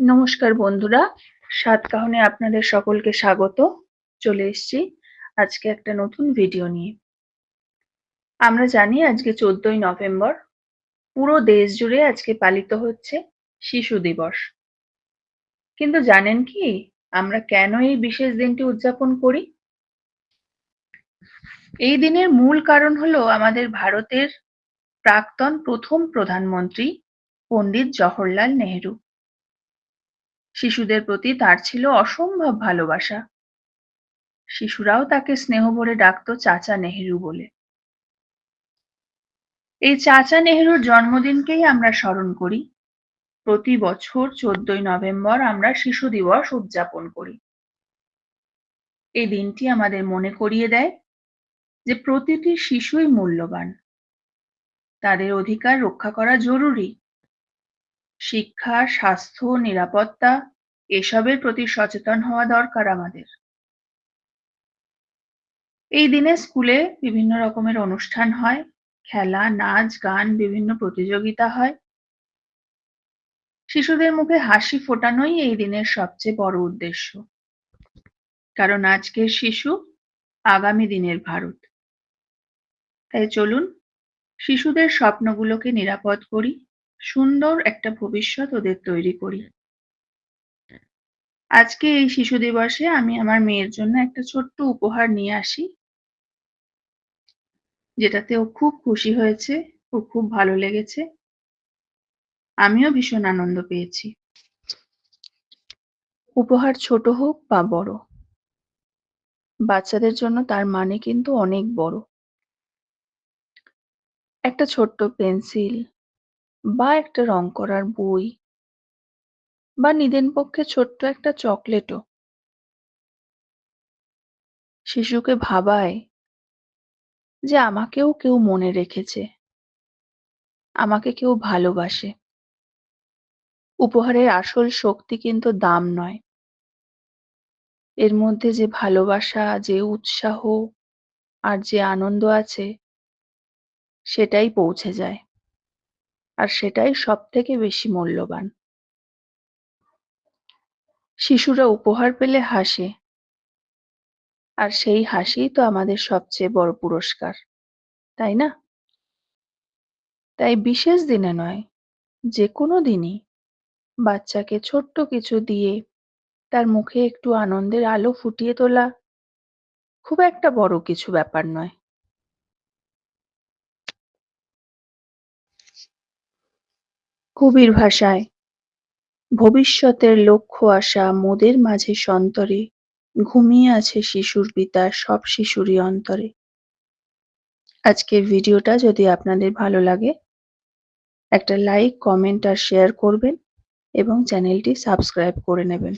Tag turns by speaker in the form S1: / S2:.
S1: নমস্কার বন্ধুরা, সাতকাহনে আপনাদের সকলকে স্বাগত। চলে এসেছি আজকে একটা নতুন ভিডিও নিয়ে। আমরা জানি আজকে চোদ্দই নভেম্বর, পুরো দেশ জুড়ে আজকে পালিত হচ্ছে শিশু দিবস। কিন্তু জানেন কি, আমরা কেন এই বিশেষ দিনটি উদযাপন করি? এই দিনের মূল কারণ হলো আমাদের ভারতের প্রাক্তন প্রথম প্রধানমন্ত্রী পণ্ডিত জওহরলাল নেহেরু। শিশুদের প্রতি তার ছিল অসম্ভব ভালোবাসা। শিশুরাও তাকে স্নেহ ভরে ডাকত চাচা নেহেরু বলে। এই চাচা নেহেরুর জন্মদিনকেই আমরা স্মরণ করি। প্রতি বছর চোদ্দই নভেম্বর আমরা শিশু দিবস উদযাপন করি। এই দিনটি আমাদের মনে করিয়ে দেয় যে প্রতিটি শিশুই মূল্যবান। তাদের অধিকার রক্ষা করা জরুরি। শিক্ষা, স্বাস্থ্য, নিরাপত্তা এসবের প্রতি সচেতন হওয়া দরকার আমাদের। এই দিনে স্কুলে বিভিন্ন রকমের অনুষ্ঠান হয়। খেলা, নাচ, গান, বিভিন্ন প্রতিযোগিতা হয়। শিশুদের মুখে হাসি ফোটানোই এই দিনের সবচেয়ে বড় উদ্দেশ্য। কারণ আজকের শিশু আগামী দিনের ভারত। তাই চলুন, শিশুদের স্বপ্নগুলোকে নিরাপদ করি। সুন্দর একটা ভবিষ্যৎ ওদের তৈরি করি। আজকে এই শিশু দিবসে আমি আমার মেয়ের জন্য একটা ছোট্ট উপহার নিয়ে আসি। যেটাতে ও খুব খুশি হয়েছে, ও খুব ভালো লেগেছে। আমিও ভীষণ আনন্দ পেয়েছি। উপহার ছোট হোক বা বড়, বাচ্চাদের জন্য তার মানে কিন্তু অনেক বড়। একটা ছোট্ট পেন্সিল বা একটা রং করার বই বা নিদেন পক্ষে ছোট্ট একটা চকলেটও। শিশুকে ভাবায় যে আমাকেও কেউ মনে রেখেছে, আমাকে কেউ ভালোবাসে। উপহারের আসল শক্তি কিন্তু দাম নয়। এর মধ্যে যে ভালোবাসা, যে উৎসাহ আর যে আনন্দ আছে, সেটাই পৌঁছে যায়। আর সেটাই সব থেকে বেশি মূল্যবান। শিশুরা উপহার পেলে হাসে। আর সেই হাসিই তো আমাদের সবচেয়ে বড় পুরস্কার, তাই না? তাই বিশেষ দিনে নয় যে কোনো দিনই বাচ্চাকে ছোট্ট কিছু দিয়ে তার মুখে একটু আনন্দের আলো ফুটিয়ে তোলা খুব একটা বড় কিছু ব্যাপার নয়। কবির ভাষায়, ভবিষ্যতের লক্ষ্য আসা মোদের মাঝে সন্তরে, ঘুমিয়ে আছে শিশুর পিতা সব শিশুরই অন্তরে। আজকের ভিডিওটা যদি আপনাদের ভালো লাগে, একটা লাইক, কমেন্ট আর শেয়ার করবেন এবং চ্যানেলটি সাবস্ক্রাইব করে নেবেন।